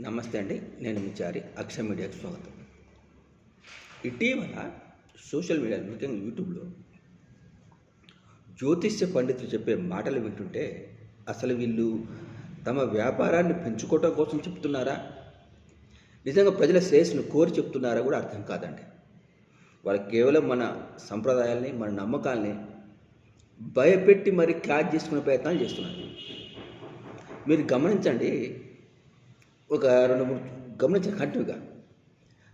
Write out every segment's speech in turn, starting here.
నమస్తే అండి నేను మిచారి అక్షయ మీడియాకు స్వాగతం. ఇటీవల సోషల్ మీడియా ముఖ్యంగా యూట్యూబ్లో జ్యోతిష్య పండితులు చెప్పే మాటలు వింటుంటే అసలు వీళ్ళు తమ వ్యాపారాన్ని పెంచుకోవటం కోసం చెప్తున్నారా? నిజంగా ప్రజల శ్రేయస్సును కోరి చెప్తున్నారా కూడా అర్థం కాదండి. వాళ్ళు కేవలం మన సంప్రదాయాల్ని మన నమ్మకాల్ని భయపెట్టి మరి క్యాచ్ చేసుకునే ప్రయత్నాలు చేస్తున్నారు. మీరు గమనించండి ఒక రెండు మూడు గమనించిన కంటిన్యూగా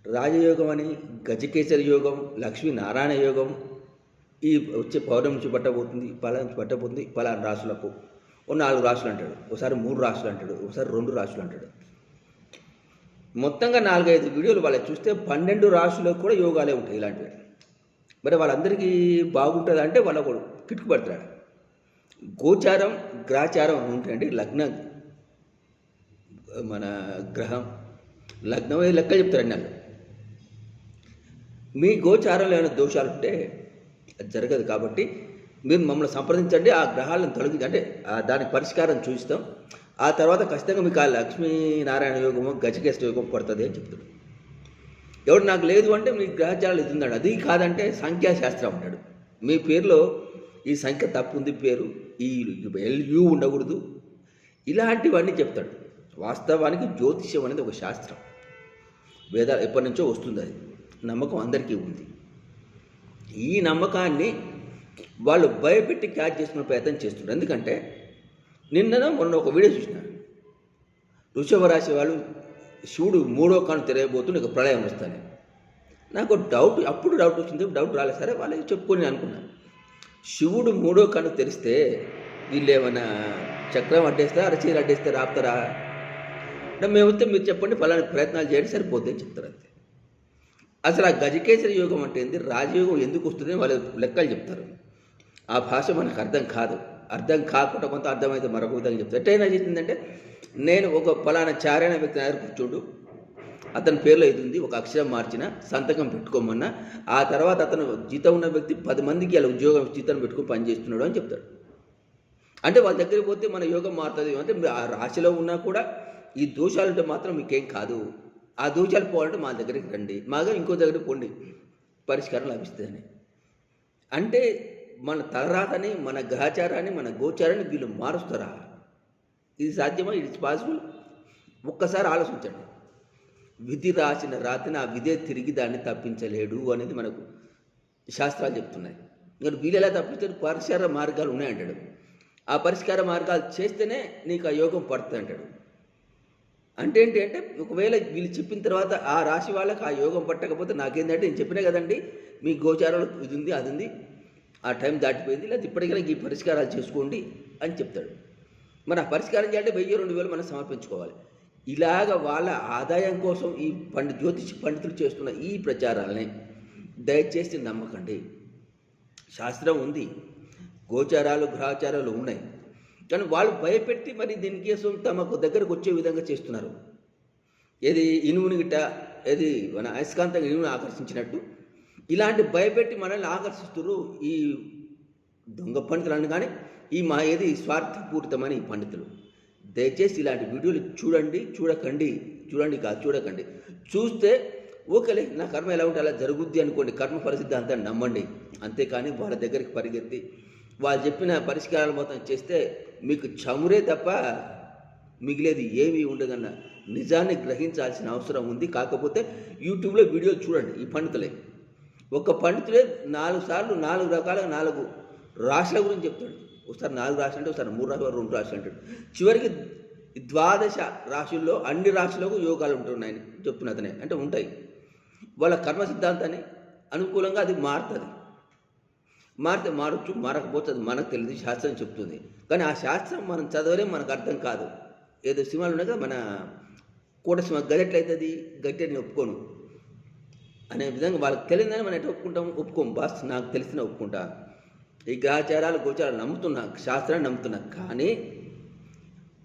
రాజయోగం అని గజకేసరి యోగం లక్ష్మీనారాయణ యోగం ఈ వచ్చే పౌర్ణమి నుంచి పట్టబోతుంది పలా నుంచి పట్టబోతుంది పలానా రాసులకు ఓ నాలుగు రాసులు అంటాడు ఒకసారి మూడు రాసులు అంటాడు ఒకసారి రెండు రాసులు అంటాడు. మొత్తంగా నాలుగైదు వీడియోలు వాళ్ళు చూస్తే పన్నెండు రాసులకు కూడా యోగాలే ఉంటాయి ఇలాంటివి. మరి వాళ్ళందరికీ బాగుంటుంది అంటే వాళ్ళకు కిటుకు పడతాడు. గోచారం గ్రాచారం ఉంటాయండి లగ్నం. మన గ్రహం. లగ్నం అనేది లెక్క చెప్తారండి వాళ్ళు. మీ గోచారంలో ఏమైనా దోషాలు ఉంటే అది జరగదు కాబట్టి మీరు మమ్మల్ని సంప్రదించండి ఆ గ్రహాలను తొలగించి అంటే దానికి పరిష్కారం చూస్తాం ఆ తర్వాత ఖచ్చితంగా మీకు ఆ లక్ష్మీనారాయణ యోగము గజకేశ్వర యోగం పడుతుంది అని చెప్తాడు. ఎవడు నాకు లేదు అంటే మీ గ్రహచారాలు ఇది ఉందండి. అది కాదంటే సంఖ్యాశాస్త్రం ఉంటాడు మీ పేరులో ఈ సంఖ్య తప్పు ఉంది పేరు ఈ ఎల్యూ ఉండకూడదు. ఇలాంటివన్నీ చెప్తాడు. వాస్తవానికి జ్యోతిష్యం అనేది ఒక శాస్త్రం. వేదాలు ఎప్పటి నుంచో వస్తుంది అది. నమ్మకం అందరికీ ఉంది. ఈ నమ్మకాన్ని వాళ్ళు భయపెట్టి క్యాచ్ చేసుకునే ప్రయత్నం చేస్తున్నారు ఎందుకంటే నిన్న మొన్న ఒక వీడియో చూసిన. ఋషభ రాశి వాళ్ళు శివుడు మూడో కాను తెరవబోతున్న ఒక ప్రళయం వస్తాను నాకు డౌట్ అప్పుడు డౌట్ వచ్చింది డౌట్ రాలేదు. సరే వాళ్ళకి చెప్పుకొని అనుకున్నాను శివుడు మూడో కన్ను తెరిస్తే వీళ్ళు ఏమైనా చక్రం అడ్డేస్తారా అరచీలు అడ్డేస్తే రాపుతారా మేము వస్తే మీరు చెప్పండి ఫలాని ప్రయత్నాలు చేయండి సరిపోద్ది అని చెప్తారు అంతే. అసలు ఆ గజకేసరి యోగం అంటే ఏంది? రాజయోగం ఎందుకు వస్తుందని వాళ్ళు లెక్కలు చెప్తారు. ఆ భాష మనకు అర్థం కాదు. అర్థం కాకుండా కొంత అర్థమైతే మరొక విధంగా చెప్తారు. ఏమైనా చేసిందంటే నేను ఒక ఫలానా చారైన వ్యక్తి దగ్గర కూర్చోడు. అతని పేరులో ఇది ఉంది? ఒక అక్షరం మార్చిన సంతకం పెట్టుకోమన్నా ఆ తర్వాత అతను జీతం ఉన్న వ్యక్తి పది మందికి అలా ఉద్యోగం జీతం పెట్టుకుని పని చేస్తున్నాడు అని చెప్తాడు. అంటే వాళ్ళ దగ్గరికి పోతే మన యోగం మారుతుంది. అంటే ఆ రాశిలో ఉన్నా కూడా ఈ దోషాలు మాత్రం మీకేం కాదు. ఆ దోషాలు పోవాలంటే మా దగ్గరికి రండి. మాగా ఇంకో దగ్గరికి పోండి. పరిష్కారం లభిస్తుందని. అంటే మన తలరాతని మన గ్రహచారాన్ని మన గోచారాన్ని వీళ్ళు మారుస్తారా? ఇది సాధ్యమా? ఇట్స్ పాసిబుల్ ఒక్కసారి ఆలోచించండి. విధి రాసిన రాతిని ఆ విధే తిరిగి దాన్ని తప్పించలేడు అనేది మనకు శాస్త్రాలు చెప్తున్నాయి. ఇంకా వీళ్ళు ఎలా తప్పించారు? పరిష్కార మార్గాలు ఉన్నాయంటాడు. ఆ పరిష్కార మార్గాలు చేస్తేనే నీకు ఆ యోగం పడుతుంది అంటాడు అంటే ఏంటి అంటే ఒకవేళ వీళ్ళు చెప్పిన తర్వాత ఆ రాశి వాళ్ళకి ఆ యోగం పట్టకపోతే నాకేంటంటే నేను చెప్పినా కదండి మీ గోచారంలో ఇది ఉంది అది ఉంది ఆ టైం దాటిపోయింది లేదా ఇప్పటికైనా ఈ పరిష్కారాలు చేసుకోండి అని చెప్తాడు. మరి ఆ పరిష్కారం చేయాలంటే వెయ్యి రెండు వేలు మనం సమర్పించుకోవాలి. ఇలాగ వాళ్ళ ఆదాయం కోసం ఈ పండి జ్యోతిష పండితులు చేస్తున్న ఈ ప్రచారాలని దయచేసి నమ్మకండి. శాస్త్రం ఉంది గోచారాలు గ్రహచారాలు ఉన్నాయి. కానీ వాళ్ళు భయపెట్టి మరి దీనికోసం తమకు దగ్గరకు వచ్చే విధంగా చేస్తున్నారు. ఏది ఇనుముని గిట్ట ఏది మన అయస్కాంతంగా ఇనుముని ఆకర్షించినట్టు. ఇలాంటి భయపెట్టి మనల్ని ఆకర్షిస్తున్నారు ఈ దొంగ పండితులను కానీ ఈ మా ఏది స్వార్థపూరితమైన ఈ పండితులు. దయచేసి ఇలాంటి వీడియోలు చూడండి చూడకండి చూడండి కాదు చూడకండి. చూస్తే ఓకేలే నా కర్మ ఎలా ఉంటే అలా జరుగుద్ది అనుకోండి. కర్మ పరిస్థితి అంతా నమ్మండి. అంతేకాని వాళ్ళ దగ్గరికి పరిగెత్తి వాళ్ళు చెప్పిన పరిష్కారాలు మొత్తం చేస్తే మీకు చమురే తప్ప మిగిలేది ఏమీ ఉండదన్న నిజాన్ని గ్రహించాల్సిన అవసరం ఉంది. కాకపోతే యూట్యూబ్లో వీడియోలు చూడండి ఈ పండితులే. ఒక పండితులే నాలుగు సార్లు నాలుగు రకాలుగా నాలుగు రాశుల గురించి చెప్తాడు. ఒకసారి నాలుగు రాశులు అంటే ఒకసారి మూడు రాశులు రెండు రాశులు అంటాడు. చివరికి ద్వాదశ రాశుల్లో అన్ని రాశులకు యోగాలు ఉంటున్నాయని చెప్తున్న అతనే. అంటే ఉంటాయి. వాళ్ళ కర్మ సిద్ధాంతాన్ని అనుకూలంగా అది మారుతుంది. మారితే మారచ్చు మారకపోతే అది మనకు తెలియదు శాస్త్రం చెప్తుంది. కానీ ఆ శాస్త్రం మనం చదవలే మనకు అర్థం కాదు. ఏదో సినిమాలు ఉన్నాయి కదా మన కూట సినిమా గజెట్లు అవుతుంది గట్టి అని ఒప్పుకోను. అనే విధంగా వాళ్ళకి తెలియదని మనం ఎట్లా ఒప్పుకుంటాం? ఒప్పుకోం. బాస్ నాకు తెలిసిన ఒప్పుకుంటా. ఈ గ్రహచారాలు గోచారాలు నమ్ముతున్నా శాస్త్రాన్ని నమ్ముతున్నా. కానీ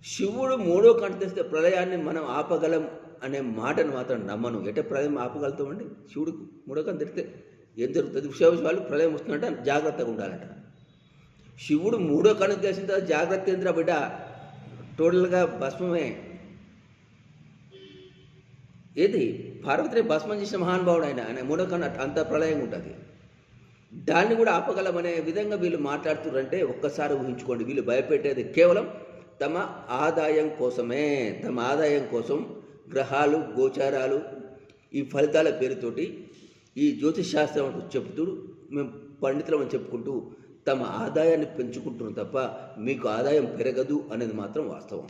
శివుడు మూడో కంట తెస్తే ప్రళయాన్ని మనం ఆపగలం అనే మాటను మాత్రం నమ్మను. ఎట ప్రళయం ఆపగలుగుతామండి? శివుడు మూడో కంట తెస్తే ఏం జరుగుతుంది? విషయ ప్రళయం వస్తుందంట జాగ్రత్తగా ఉండాలంట. శివుడు మూడో కన్ను చేసిన తర్వాత జాగ్రత్త ఏంద్రా బిడ్డ? టోటల్గా భస్మమే. ఏది? పార్వతిని భస్మం చేసిన మహానుభావుడు ఆయన. ఆయన మూడో కన్నా అంత ప్రళయంగా ఉంటుంది. దాన్ని కూడా ఆపగలమనే విధంగా వీళ్ళు మాట్లాడుతున్నారంటే ఒక్కసారి ఊహించుకోండి. వీళ్ళు భయపెట్టేది కేవలం తమ ఆదాయం కోసమే. తమ ఆదాయం కోసం గ్రహాలు గోచారాలు ఈ ఫలితాల పేరుతోటి ఈ జ్యోతిష్ శాస్త్రం అంటూ చెబుతూ మేము పండితులం అని చెప్పుకుంటూ తమ ఆదాయాన్ని పెంచుకుంటున్నాం తప్ప మీకు ఆదాయం పెరగదు అనేది మాత్రం వాస్తవం.